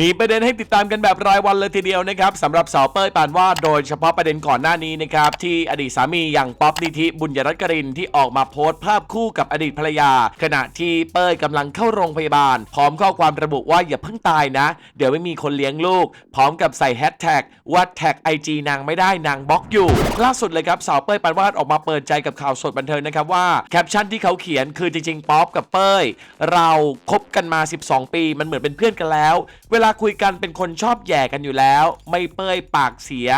มีประเด็นให้ติดตามกันแบบรายวันเลยทีเดียวนะครับสำหรับสาวเป้ยปานวาดโดยเฉพาะประเด็นก่อนหน้านี้นะครับที่อดีตสามีอย่างป๊อปนิธิบุญยรัตน์กรินที่ออกมาโพสต์ภาพคู่กับอดีตภรรยา ขณะที่เป้ยกำลังเข้าโรงพยาบาล พร้อมข้อความระบุว่าอย่าเพิ่งตายนะ เดี๋ยวไม่มีคนเลี้ยงลูก พร้อมกับใส่แฮชแท็กว่าแท็กไอจีนางไม่ได้นางบล็อกอยู่ ล่าสุดเลยครับสาวเป้ยปานวาดออกมาเปิดใจกับข่าวสดบันเทิงนะครับว่าแคปชั่นที่เขาเขียนคือจริงๆป๊อปกับเป้ยเราคบกันมา 12 ปี มันเหมือนเป็นเพื่อนกันแล้ว เวลาคุยกันเป็นคนชอบแย่กันอยู่แล้ว ไม่เป้ยปากเสีย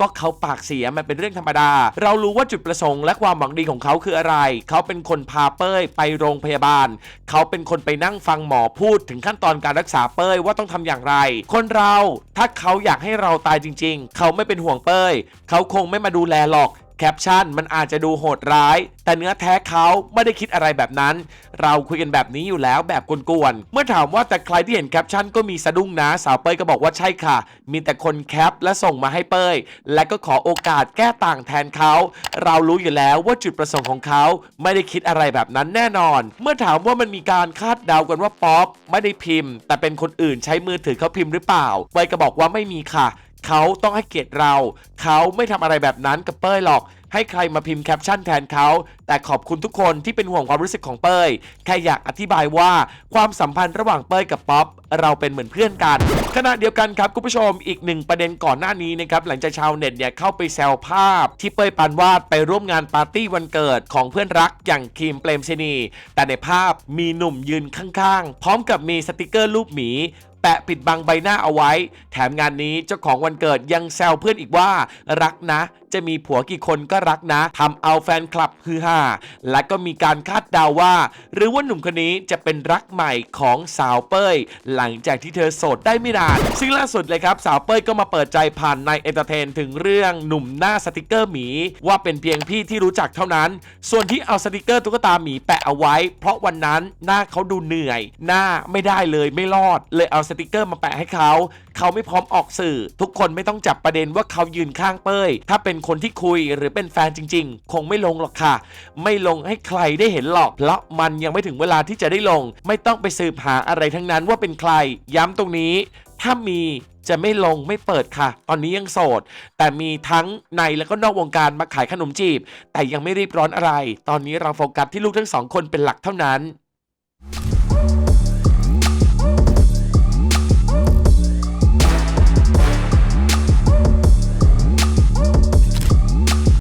ก็เขาปากเสียมันเป็นเรื่องธรรมดา เรารู้ว่าจุดประสงค์และความหวังดีของเขาคืออะไร เขาเป็นคนพาเป้ยไปโรงพยาบาล เขาเป็นคนไปนั่งฟังหมอพูดถึงขั้นตอนการรักษาเป้ยว่าต้องทำอย่างไร คนเราถ้าเขาอยากให้เราตายจริง ๆ เขาไม่เป็นห่วงเป้ย เขาคงไม่มาดูแลหรอก แคปชั่นมันอาจจะดูโหดร้าย แต่เนื้อแท้เขาไม่ได้คิดอะไรแบบนั้น เราคุยกันแบบนี้อยู่แล้วแบบกวนๆ เมื่อถามว่าแต่ใครที่เห็นแคปชั่นก็มีสะดุ้งนะสาวเป้ยก็บอกว่าใช่ค่ะ มีแต่คนแคปและส่งมาให้เป้ย และก็ขอโอกาสแก้ต่างแทนเขา เรารู้อยู่แล้วว่าจุดประสงค์ของเขาไม่ได้คิดอะไรแบบนั้นแน่นอน เมื่อถามว่ามันมีการคาดเดากันว่าป๊อปไม่ได้พิมพ์ แต่เป็นคนอื่นใช้มือถือเขาพิมพ์หรือเปล่าเป้ยก็บอกว่าไม่มีค่ะ เขาต้องให้เกียรติเรา เขาไม่ทำอะไรแบบนั้นกับเป้ยหรอก ให้ใครมาพิมพ์แคปชั่นแทนเขา แต่ขอบคุณทุกคนที่เป็นห่วงความรู้สึกของเป้ย แค่อยากอธิบายว่าความสัมพันธ์ระหว่างเป้ยกับป๊อปเราเป็นเหมือนเพื่อนกัน ขณะเดียวกันครับคุณผู้ชมอีกหนึ่งประเด็นก่อนหน้านี้นะครับหลังจากชาวเน็ตเนี่ยเข้าไปแซวภาพ ที่เป้ยปานวาดไปร่วมงานปาร์ตี้วันเกิดของเพื่อนรักอย่างคิมเปรมชนีแต่ในภาพมีหนุ่มยืนข้างๆ พร้อมกับมีสติกเกอร์รูปหมี แปะปิดบังใบหน้าเอาไว้ แถมงานนี้เจ้าของวันเกิดยังแซวเพื่อนอีกว่ารักนะ จะมีผัวกี่คนก็รักนะทำเอาแฟนคลับฮือฮาและก็มีการคาดเดาว่า หรือว่าหนุ่มคนนี้จะเป็นรักใหม่ของสาวเป้ย หลังจากที่เธอโสดได้ไม่นานซึ่งล่าสุดเลยครับสาวเป้ยก็มาเปิดใจผ่านในเอนเตอร์เทนถึงเรื่องหนุ่มหน้าสติกเกอร์หมี ว่าเป็นเพียงพี่ที่รู้จักเท่านั้น ส่วนที่เอาสติกเกอร์ตุ๊กตาหมีแปะเอาไว้ เพราะวันนั้นหน้าเขาดูเหนื่อย หน้าไม่ได้เลยไม่รอด เลยเอาสติกเกอร์มาแปะให้เขา เขาไม่พร้อมออกสื่อ ทุกคนไม่ต้องจับประเด็นว่าเขายืนข้างเป้ย ถ้าเป็นคนที่คุยหรือเป็นแฟนจริง ๆ คงไม่ลงหรอกค่ะ ไม่ลงให้ใครได้เห็นหรอกเพราะมันยังไม่ถึงเวลาที่จะได้ลง ไม่ต้องไปสืบหาอะไรทั้งนั้นว่าเป็นใคร ย้ำตรงนี้ ถ้ามีจะไม่ลงไม่เปิดค่ะ ตอนนี้ยังโสด แต่มีทั้งในและก็นอกวงการมาขายขนมจีบ แต่ยังไม่รีบร้อนอะไร ตอนนี้เราโฟกัสที่ลูกทั้งสองคนเป็นหลักเท่านั้น